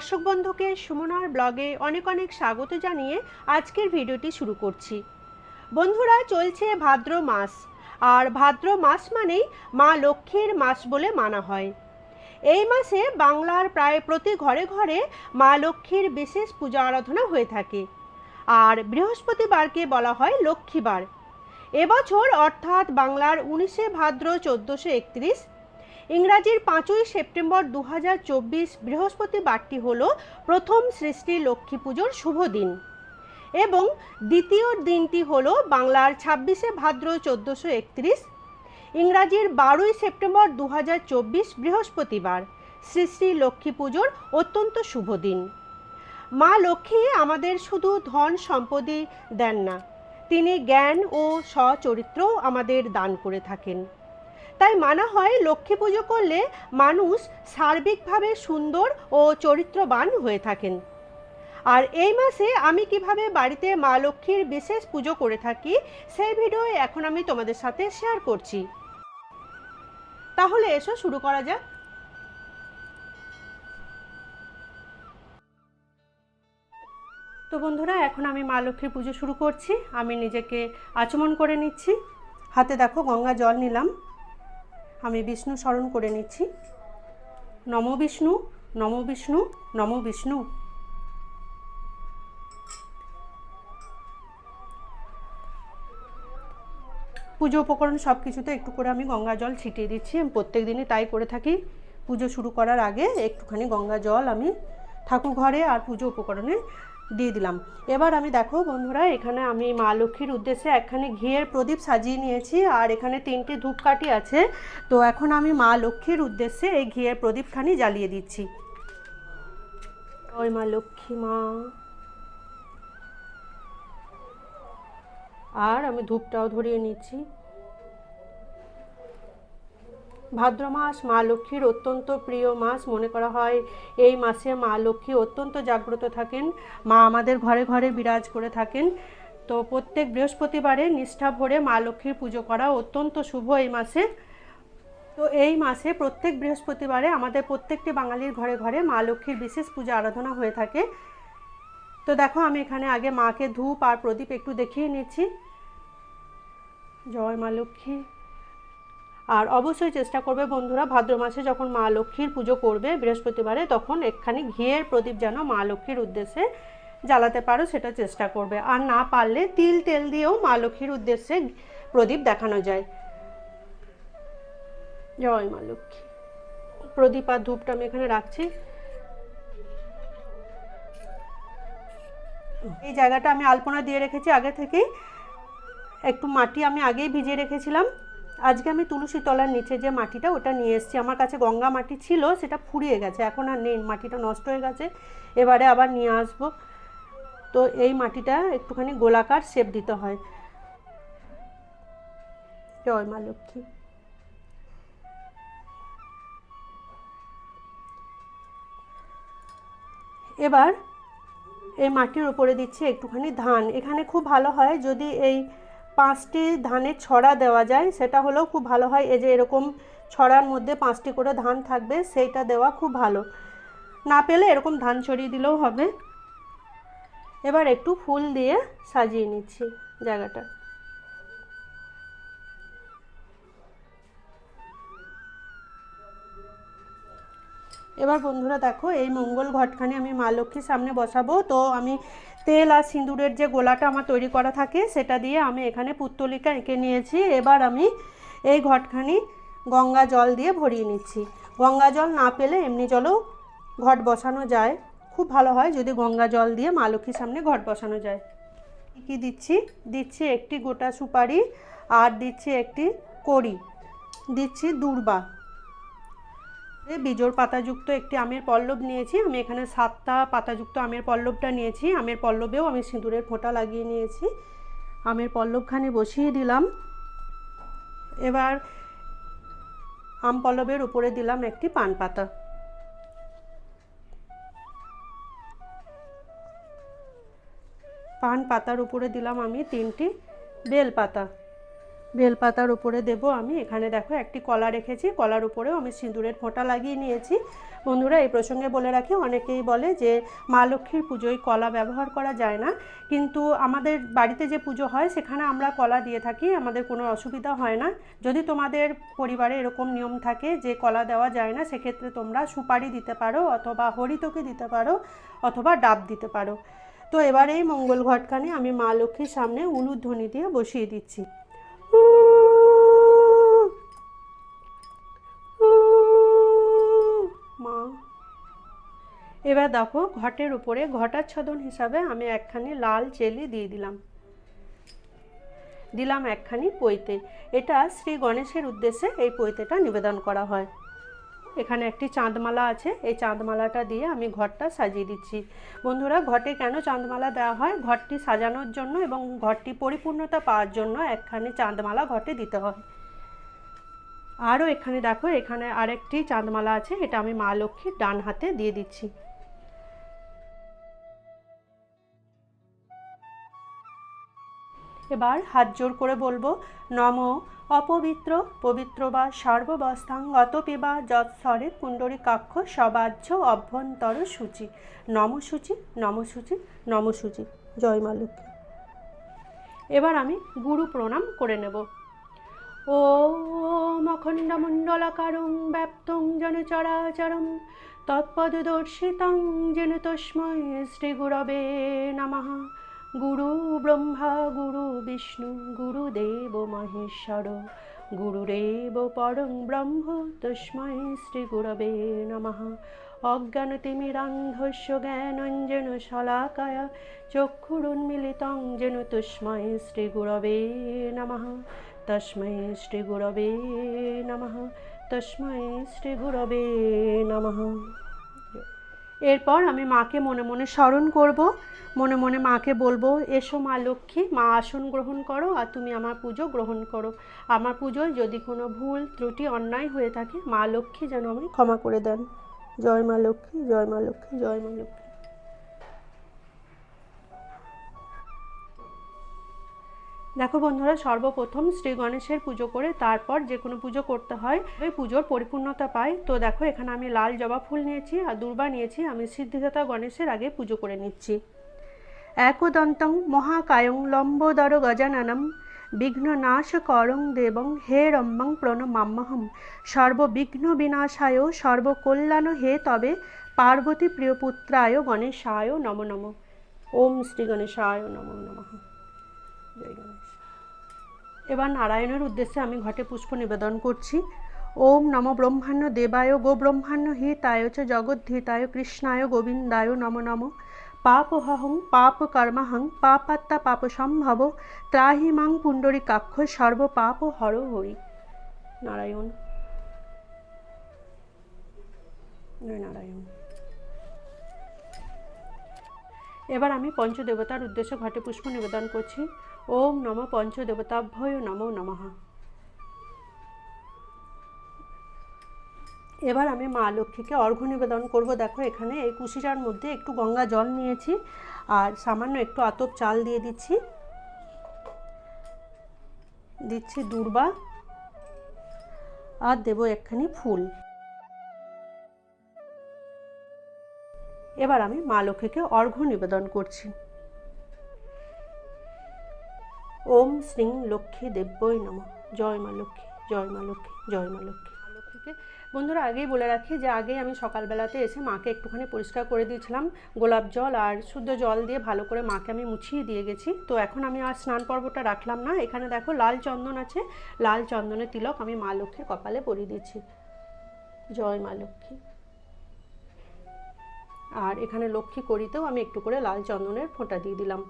দর্শক বন্ধুকে সুমনার ব্লগে অনেক অনেক স্বাগত জানিয়ে আজকের ভিডিওটি শুরু করছি। বন্ধুরা, চলছে ভাদ্র মাস। আর ভাদ্র মাস মানেই মা লক্ষ্মীর মাস বলে মানা হয়। এই মাসে বাংলার প্রায় প্রতি ঘরে ঘরে মা লক্ষ্মীর বিশেষ পূজা আরাধনা হয়ে থাকে। আর বৃহস্পতিবারকে বলা হয় লক্ষ্মীবার। এবছর অর্থাৎ বাংলার উনিশে ভাদ্র চোদ্দোশো একত্রিশ ইংরাজির পাঁচই সেপ্টেম্বর দু হাজার চব্বিশ বৃহস্পতিবারটি হল প্রথম সৃষ্টি লক্ষ্মী পুজোর শুভ দিন। এবং দ্বিতীয় দিনটি হল বাংলার ছাব্বিশে ভাদ্র চোদ্দোশো একত্রিশ। ইংরাজির বারোই সেপ্টেম্বর দু হাজার চব্বিশ বৃহস্পতিবার শ্রী শ্রী লক্ষ্মী পুজোর অত্যন্ত শুভ দিন। মা লক্ষ্মী আমাদের শুধু ধন সম্পদই দেন না, তিনি জ্ঞান ও সচরিত্রও আমাদের দান করে থাকেন। তাই মানা হয় লক্ষ্মী পুজো করলে মানুষ সার্বিকভাবে সুন্দর ও চরিত্রবান হয়ে থাকেন। আর এই মাসে আমি কীভাবে বাড়িতে মা লক্ষ্মীর বিশেষ পুজো করে থাকি, সেই ভিডিও এখন আমি তোমাদের সাথে শেয়ার করছি। তাহলে এসো শুরু করা যাক। তো বন্ধুরা, এখন আমি মা লক্ষ্মীর পুজো শুরু করছি। আমি নিজেকে আচমন করে নিচ্ছি। হাতে দেখো গঙ্গা জল নিলাম। আমি বিষ্ণু স্মরণ করে নিচ্ছি। নম বিষ্ণু নম বিষ্ণু নম বিষ্ণু। পুজো উপকরণ সব কিছুতে একটু করে আমি গঙ্গা জল ছিটিয়ে দিচ্ছি। আমি প্রত্যেক দিনই তাই করে থাকি। পুজো শুরু করার আগে একটুখানি গঙ্গা জল আমি ঠাকুর ঘরে আর পুজো উপকরণে দিয়ে দিলাম। এবার আমি দেখো বন্ধুরা, এখানে আমি মা লক্ষ্মীর উদ্দেশ্যে একখানে ঘিয়ের প্রদীপ সাজিয়ে নিয়েছি আর এখানে তিনটে ধূপকাঠি আছে। তো এখন আমি মা লক্ষ্মীর উদ্দেশ্যে এই ঘিয়ের প্রদীপখানি জ্বালিয়ে দিচ্ছি। ওই মা লক্ষ্মী মা। আর আমি ধূপটাও ধরিয়ে নিচ্ছি। ভাদ্র মাস, মা লক্ষ্মীর অত্যন্ত প্রিয় মাস মনে করা হয়। এই মাসে মা লক্ষ্মী অত্যন্ত জাগ্রত থাকেন। মা আমাদের ঘরে ঘরে বিরাজ করে থাকেন। তো প্রত্যেক বৃহস্পতিবারে নিষ্ঠা ভরে মা লক্ষ্মীর পুজো করা অত্যন্ত শুভ এই মাসে। তো এই মাসে প্রত্যেক বৃহস্পতিবারে আমাদের প্রত্যেকটি বাঙালির ঘরে ঘরে মা লক্ষ্মীর বিশেষ পূজা আরাধনা হয়ে থাকে। তো দেখো, আমি এখানে আগে মাকে ধূপ আর প্রদীপ একটু দেখিয়ে নিচ্ছি। জয় মা লক্ষ্মী। আর অবশ্যই চেষ্টা করবে বন্ধুরা, ভাদ্র মাসে যখন মা লক্ষ্মীর পুজো করবে, বৃহস্পতিবারে, তখন একখানি ঘিয়ের প্রদীপ যেন মা লক্ষ্মীর উদ্দেশ্যে জ্বালাতে পারো, সেটা চেষ্টা করবে। আর না পারলে তিল তেল দিয়েও মা লক্ষ্মীর উদ্দেশ্যে প্রদীপ দেখানো যায়। জয় মা লক্ষ্মী। প্রদীপ আর ধূপটা আমি এখানে রাখছি। এই জায়গাটা আমি আলপনা দিয়ে রেখেছি আগে থেকেই। একটু মাটি আমি আগেই ভিজিয়ে রেখেছিলাম। আজকে আমি তুলসী তলার নিচে যে মাটিটা, ওটা নিয়ে এসেছি। আমার কাছে গঙ্গা মাটি ছিল, সেটা ফুরিয়ে গেছে। এখন আর নেই, মাটিটা নষ্ট হয়ে গেছে। এবারে আবার নিয়ে আসব। তো এই মাটিটা একটুখানি গোলাকার শেপ দিতে হয়। জয় মা লক্ষ্মী। এবার এই মাটির উপরে দিচ্ছি একটুখানি ধান। এখানে খুব ভালো হয় যদি এই পাঁচটি ধানের ছড়া দেওয়া যায়, সেটা হলেও খুব ভালো হয়। এই যে এরকম ছড়ার মধ্যে পাঁচটি করে ধান থাকবে, সেইটা দেওয়া খুব ভালো। না পেলে এরকম ধান ছড়িয়ে দিলেও হবে। এবার একটু ফুল দিয়ে সাজিয়ে নিচ্ছি জায়গাটা। এবার বন্ধুরা দেখো, এই মঙ্গল ঘটখানি আমি মা লক্ষ্মীর সামনে বসাবো। তো আমি তেল আর সিঁদুরের যে গোলাটা আমার তৈরি করা থাকে, সেটা দিয়ে আমি এখানে পুত্তলিকা এঁকে নিয়েছি। এবার আমি এই ঘটখানি গঙ্গা জল দিয়ে ভরিয়ে নিচ্ছি। গঙ্গা জল না পেলে এমনি জলেও ঘট বসানো যায়। খুব ভালো হয় যদি গঙ্গা জল দিয়ে মা লক্ষ্মীর সামনে ঘট বসানো যায়। কী দিচ্ছি? দিচ্ছি একটি গোটা সুপারি আর দিচ্ছি একটি কড়ি। দিচ্ছি দূর্বা। বিজোড় পাতাযুক্ত একটি আমের পল্লব নিয়েছি। আমি এখানে সাতটা পাতাযুক্ত আমের পল্লবটা নিয়েছি। আমের পল্লবেও আমি সিঁদুরের ফোঁটা লাগিয়ে নিয়েছি। আমের পল্লবখানি বসিয়ে দিলাম। এবার আম পল্লবের উপরে দিলাম একটি পান পাতা। পান পাতার উপরে দিলাম আমি তিনটি বেল পাতা। বেলপাতার উপরে দেব আমি। এখানে দেখো একটি কলা রেখেছি। কলার উপরেও আমি সিঁদুরের ফোঁটা লাগিয়ে নিয়েছি। বন্ধুরা, এই প্রসঙ্গে বলে রাখি, অনেকেই বলে যে মা লক্ষ্মীর পুজোয় কলা ব্যবহার করা যায় না। কিন্তু আমাদের বাড়িতে যে পুজো হয়, সেখানে আমরা কলা দিয়ে থাকি, আমাদের কোনো অসুবিধা হয় না। যদি তোমাদের পরিবারে এরকম নিয়ম থাকে যে কলা দেওয়া যায় না, সেক্ষেত্রে তোমরা সুপারি দিতে পারো অথবা হরিতকি দিতে পারো অথবা ডাব দিতে পারো। তো এবার এই মঙ্গল ঘটখানে আমি মা লক্ষ্মীর সামনে উলুধ্বনি দিয়ে বসিয়ে দিচ্ছি। এবার দেখো ঘটের উপরে ঘটাচ্ছদন হিসাবে আমি একখানি লাল চেলি দিয়ে দিলাম। দিলাম একখানি পৈতে। এটা শ্রী গণেশের উদ্দেশ্যে এই পৈতেটা নিবেদন করা হয়। এখানে একটি চাঁদমালা আছে। এই চাঁদমালাটা দিয়ে আমি ঘরটা সাজিয়ে দিচ্ছি। বন্ধুরা, ঘটে কেন চাঁদমালা দেওয়া হয়? ঘরটি সাজানোর জন্য এবং ঘরটি পরিপূর্ণতা পাওয়ার জন্য একখানি চাঁদমালা ঘটে দিতে হয়। আরও এখানে দেখো, এখানে আরেকটি চাঁদমালা আছে। এটা আমি মা লক্ষ্মীর ডান হাতে দিয়ে দিচ্ছি। এবার হাত জোর করে বলব, নম অপবিত্র, পবিত্র বা সর্ববস্থাং অতপিবা যৎসরে কুণ্ডরী কাক্ষ সবাহ্য অভ্যন্তর সূচি। নম সূচি নম সূচি নম সূচি। জয় মা লক্ষ্মী। এবার আমি গুরু প্রণাম করে নেব। ও অখণ্ডমণ্ডলাকারং ব্যাপ্তং যেন চরাচরম তৎপদদর্শিতং যেন তস্মৈ শ্রীগুরবে নমঃ। গুরু ব্রহ্মা, গুরু বিষ্ণু গুরুদেব মহেশ্বর গুরুরেব পরং ব্রহ্ম, তস্মৈ শ্রীগুরবে নমঃ। অজ্ঞানতিমিরান্ধস্য জ্ঞানঞ্জন শলাকায়, চক্ষুরুন্মিলিতং যেন তস্মৈ শ্রীগুরবে নমঃ। তস্মৈ শ্রীগুরবে নমঃ, তস্মৈ শ্রীগুরবে নমঃ। এরপর আমি মাকে মনে মনে স্মরণ করব, মনে মনে মাকে বলব, এসো মা লক্ষ্মী, মা আসন গ্রহণ করো আর তুমি আমার পুজো গ্রহণ করো। আমার পুজোয় যদি কোনো ভুল, ত্রুটি, অন্যায় হয়ে থাকে, মা লক্ষ্মী যেন আমায় ক্ষমা করে দেন। জয় মা লক্ষ্মী, জয় মা লক্ষ্মী, জয় মা লক্ষ্মী। দেখো বন্ধুরা, সর্বপ্রথম শ্রী গণেশের পুজো করে তারপর যে কোনো পুজো করতে হয়, ওই পুজোর পরিপূর্ণতা পায়। তো দেখো, এখানে আমি লাল জবা ফুল নিয়েছি, আর দুর্বা নিয়েছি, আমি সিদ্ধিদাতা গণেশের আগে পুজো করে নিচ্ছি। একদন্তং মহাকায়ং লম্বোদর গজাননম, বিঘ্ন নাশ করং দেবং হে রম্বং প্রণমাম্যহম সর্ববিঘ্ন বিনাশায়, সর্বকল্যাণ হে তবে, পার্বতী প্রিয়পুত্রায় গণেশায় নম নম। ওম শ্রী গণেশায় নম নমঃ। জয় গণেশ। এবার নারায়ণের উদ্দেশ্যে আমি ঘটে পুষ্প নিবেদন করছি। ওম নম ব্রহ্মাণ্য দেবায় গো ব্রহ্মাণ্য হিতায় চ জগদ্ধিতায় কৃষ্ণায় গোবিন্দায় নম নম। পাপহং পাপ কর্মাহং, পাপাত্তা পাপ সম্ভব, ত্রাহি মাং পুণ্ডরী কাক্ষ সর্ব পাপ হর হরি। নারায়ণ। নারায়ণ। এবার আমি পঞ্চদেবতার উদ্দেশ্যে ঘটে পুষ্প নিবেদন করছি। ওম নম পঞ্চদেবতাভ্যয় নমো নমঃ। এবার আমি মা লক্ষ্মীকে অর্ঘ্য নিবেদন করব। দেখো, এখানে এই কুশিটার মধ্যে একটু গঙ্গা জল নিয়েছি আর সামান্য একটু আতপ চাল দিয়ে দিচ্ছি। দিচ্ছি দূর্বা আর দেবো একখানি ফুল। এবার আমি মা লক্ষ্মীকে অর্ঘ্য নিবেদন করছি। ওম শ্রীং লক্ষ্মী দেব্যই নম। জয় মা লক্ষ্মী, জয় মা লক্ষ্মী, জয় মা লক্ষ্মী। বন্ধুরা আগেই বলে রাখি যে আগেই আমি সকালবেলাতে এসে মাকে একটুখানি পরিষ্কার করে দিয়েছিলাম। গোলাপ জল আর শুদ্ধ জল দিয়ে ভালো করে মাকে আমি মুছিয়ে দিয়ে গেছি। তো এখন আমি আর স্নান পর্বটা রাখলাম না। এখানে দেখো লাল চন্দন আছে। লাল চন্দনের তিলক আমি মা লক্ষ্মীর কপালে পরিয়ে দিয়েছি। জয় মা লক্ষ্মী। আর এখানে লক্ষ্মী করিতেও আমি একটু করে লাল চন্দনের ফোঁটা দিয়ে দিলাম।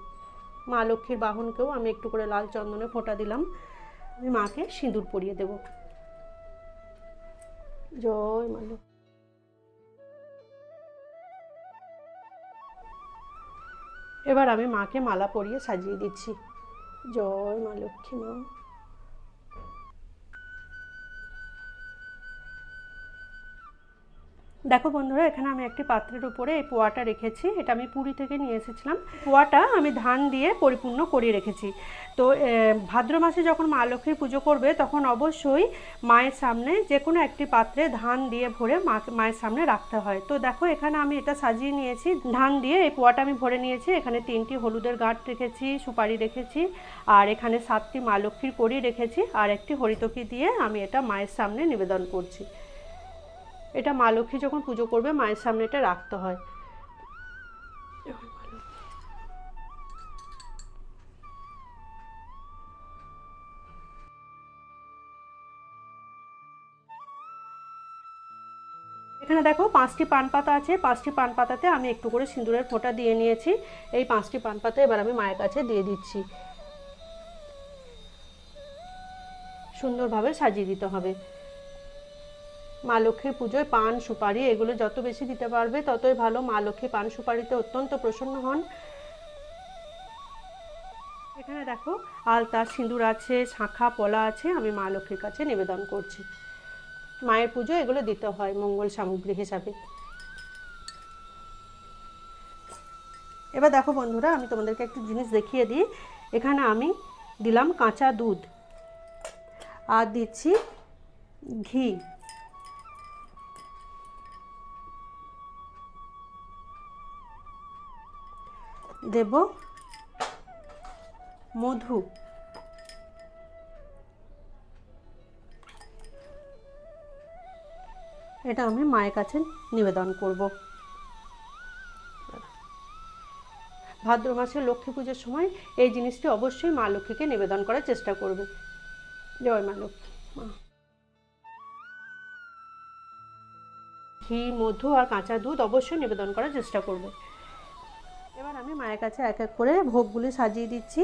মা লক্ষ্মীর বাহনকেও আমি একটু করে লাল চন্দনের ফোঁটা দিলাম। আমি মাকে সিঁদুর পরিয়ে দেব। জয় মা। এবার আমি মাকে মালা পরিয়ে সাজিয়ে দিচ্ছি। জয় মা লক্ষ্মী মা। দেখো বন্ধুরা, এখানে আমি একটি পাত্রের উপরে এই পোয়াটা রেখেছি। এটা আমি পুরী থেকে নিয়ে এসেছিলাম। পোয়াটা আমি ধান দিয়ে পরিপূর্ণ করে রেখেছি। তো ভাদ্র মাসে যখন মা লক্ষ্মীর পুজো করবে, তখন অবশ্যই মায়ের সামনে যে কোনো একটি পাত্রে ধান দিয়ে ভরে মা- মায়ের সামনে রাখতে হয়। তো দেখো, এখানে আমি এটা সাজিয়ে নিয়েছি। ধান দিয়ে এই পোয়াটা আমি ভরে নিয়েছি। এখানে তিনটি হলুদের গাঁট রেখেছি, সুপারি রেখেছি, আর এখানে সাতটি মা লক্ষ্মীর কড়ি রেখেছি, আর একটি হরিতকি দিয়ে আমি এটা মায়ের সামনে নিবেদন করছি। এটা মা লক্ষ্মী যখন পুজো করবে, মায়ের সামনে এটা রাখতে হয়। এখানে দেখো পাঁচটি পান পাতা আছে। পাঁচটি পান পাতাতে আমি একটু করে সিঁদুরের ফোঁটা দিয়ে নিয়েছি। এই পাঁচটি পান পাতা এবার আমি মায়ের কাছে দিয়ে দিচ্ছি। সুন্দরভাবে সাজিয়ে দিতে হবে। মা লক্ষ্মীর পুজোয় পান সুপারি, এগুলো যত বেশি দিতে পারবে ততই ভালো। মা লক্ষ্মী পান সুপারিতে অত্যন্ত প্রসন্ন হন। এখানে দেখো, আলতা, সিঁদুর আছে, শাঁখা, পলা আছে, আমি মা লক্ষ্মীর কাছে নিবেদন করছি। মায়ের পুজো এগুলো দিতে হয় মঙ্গল সামগ্রী হিসাবে। এবার দেখো বন্ধুরা, আমি তোমাদেরকে একটু জিনিস দেখিয়ে দিই। এখানে আমি দিলাম কাঁচা দুধ। আর দিচ্ছি ঘি। দেব। মধু। এটা আমি মায়ের কাছে নিবেদন করব। ভাদ্র মাসে লক্ষ্মী পুজোর সময় এই জিনিসটি অবশ্যই মা লক্ষ্মীকে নিবেদন করার চেষ্টা করবে। জয় মা লক্ষ্মী। মা। ঘি, মধু আর কাঁচা দুধ অবশ্যই নিবেদন করার চেষ্টা করবে। এবার আমি মায়ের কাছে এক এক করে ভোগগুলি সাজিয়ে দিচ্ছি।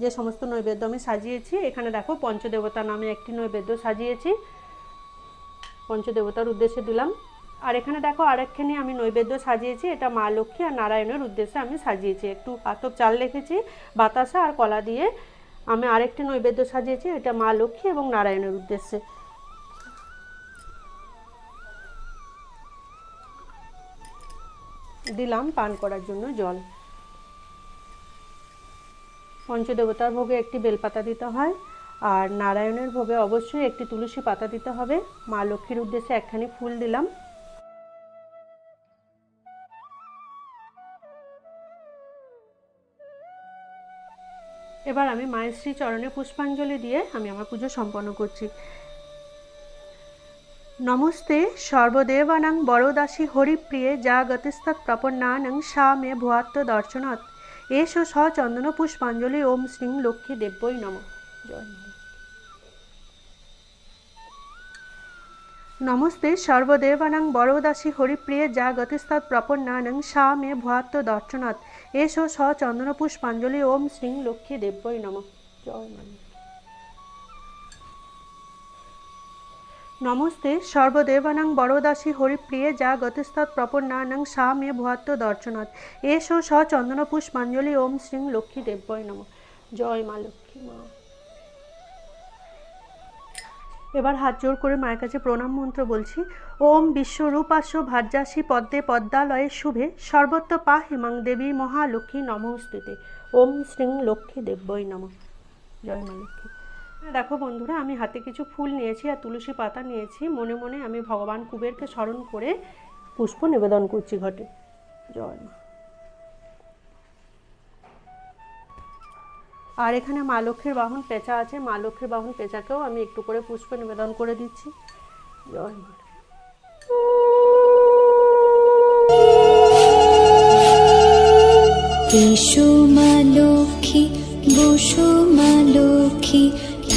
যে সমস্ত নৈবেদ্য আমি সাজিয়েছি, এখানে দেখো পঞ্চদেবতা নামে একটি নৈবেদ্য সাজিয়েছি। পঞ্চদেবতার উদ্দেশ্যে দিলাম। আর এখানে দেখো আরেকখানি আমি নৈবেদ্য সাজিয়েছি, এটা মা লক্ষ্মী আর নারায়ণের উদ্দেশ্যে আমি সাজিয়েছি। একটু আতপ চাল রেখেছি, বাতাসা আর কলা দিয়ে আমি আরেকটি নৈবেদ্য সাজিয়েছি, এটা মা লক্ষ্মী এবং নারায়ণের উদ্দেশ্যে। দিলাম পান করার জন্য জল। পঞ্চদেবতার ভোগে একটি বেলপাতা দিতে হয়, আর নারায়ণের ভোগে অবশ্যই একটি তুলসী পাতা দিতে হবে। মা লক্ষ্মীর উদ্দেশ্যে একখানি ফুল দিলাম। এবার আমি মায়ের শ্রী চরণে পুষ্পাঞ্জলি দিয়ে আমি আমার পুজো সম্পন্ন করছি। নমস্তে, সর্বদেবানাং বরদাসী হরিপ্রিয়ে যা গতিস্তৎ প্রপন্নানং সা মে ভুয়াত্ম দর্শনাৎ এষ স চন্দন পুষ্পাঞ্জলি, ওম শ্রী লক্ষ্মী দেব্যই নম। নমস্তে, সর্বদেবানাং বরদাসী হরিপ্রিয়ে যা গতিস্তৎ প্রপন্নানং সা মে ভুয়াত্ম দর্শনাৎ এষ স চন্দন পুষ্পাঞ্জলি, ওম শ্রী লক্ষ্মী দেব্যই নম। জয় মা নমস্তে, সর্বদেবানাং বরদাসী হরিপ্রিয়ে যা গতিস্তৎ প্রপন্নানাং সা মে ভুয়াত্ম দর্শনাথ এসো স চন্দন পুষ্পাঞ্জলি ওম শ্রী লক্ষ্মী দেব্যই নম। জয় মা লক্ষ্মী মা। এবার হাত জোর করে মায়ের কাছে প্রণাম মন্ত্র বলছি, ওম বিশ্বরূপাস্য ভার্যাসী পদ্মে পদ্মালয়ে শুভে, সর্বত্র পা হিমাং দেবী মহালক্ষ্মী নমস্তুতে ওম শ্রী লক্ষ্মী দেব্যই নম। জয় মা লক্ষ্মী। দেখো বন্ধুরা, আমি হাতে কিছু ফুল নিয়েছি আর তুলসী পাতা নিয়েছি। মনে মনে আমি ভগবান কুবেরকে স্মরণ করে পুষ্প নিবেদন করছি ঘটে। জয় আর এখানে মা লক্ষ্মীর বাহন পেঁচা আছে। মা লক্ষ্মীর বাহন পেঁচাকেও আমি একটু করে পুষ্প নিবেদন করে দিচ্ছি। জয় মা।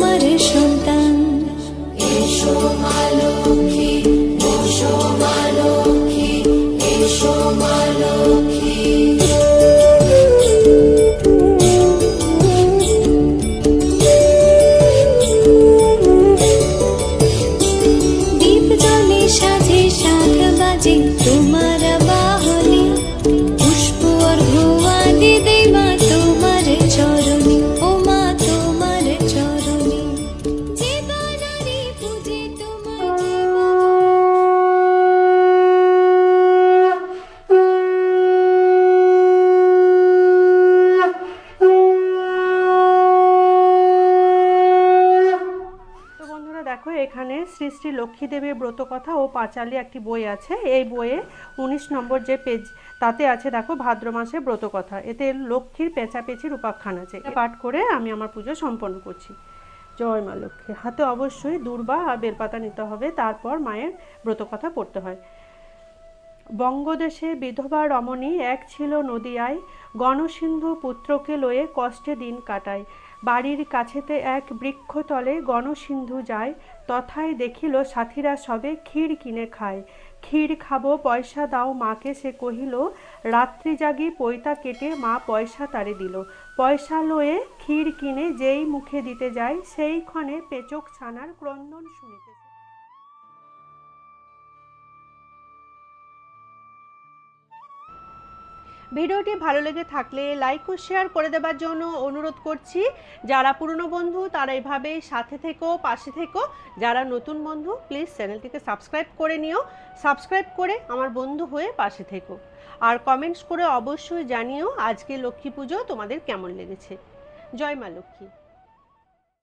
তোমার সন্তান। এসো মা লক্ষ্মী দেবীর ব্রত কথা ও পাঁচালি একটি বই আছে। এই বইয়ে উনিশ নম্বর যে পেজ, তাতে আছে, দেখো, ভাদ্র মাসে ব্রত কথা এতে লক্ষ্মীর পেঁচাপেচির উপাখ্যান আছে। পাঠ করে আমি আমার পুজো সম্পন্ন করছি। জয় মা লক্ষ্মী। হাতে অবশ্যই দূর্বা আর বেলপাতা নিতে হবে, তারপর মায়ের ব্রত কথা পড়তে হয়। বঙ্গদেশে বিধবা রমণী এক ছিল নদিয়ায়, গণসিন্ধু পুত্রকে লয়ে কষ্টে দিন কাটায়। বাড়ির কাছেতে এক বৃক্ষতলে গণসিন্ধু যায়, তথায় দেখিল সাথীরা সবে ক্ষীর কিনে খায়। ক্ষীর খাব, পয়সা দাও মাকে, সে কহিল, রাত্রি জাগি পৈতা কেটে মা পয়সা তারে দিল। পয়সা লয়ে ক্ষীর কিনে যেই মুখে দিতে যায় সেই ক্ষণে পেচক ছানার ক্রন্দন শুনিতেছে ভিডিওটি ভালো লেগে থাকলে লাইক ও শেয়ার করে দেবার জন্য অনুরোধ করছি। যারা পুরনো বন্ধু, তারা এভাবে সাথে থেকো, পাশে থেকো। যারা নতুন বন্ধু প্লিজ চ্যানেলটিকে সাবস্ক্রাইব করে নিও। সাবস্ক্রাইব করে আমার বন্ধু হয়ে পাশে থেকো। আর কমেন্টস করে অবশ্যই জানিও আজকে লক্ষ্মী পুজো তোমাদের কেমন লেগেছে। জয় মা লক্ষ্মী।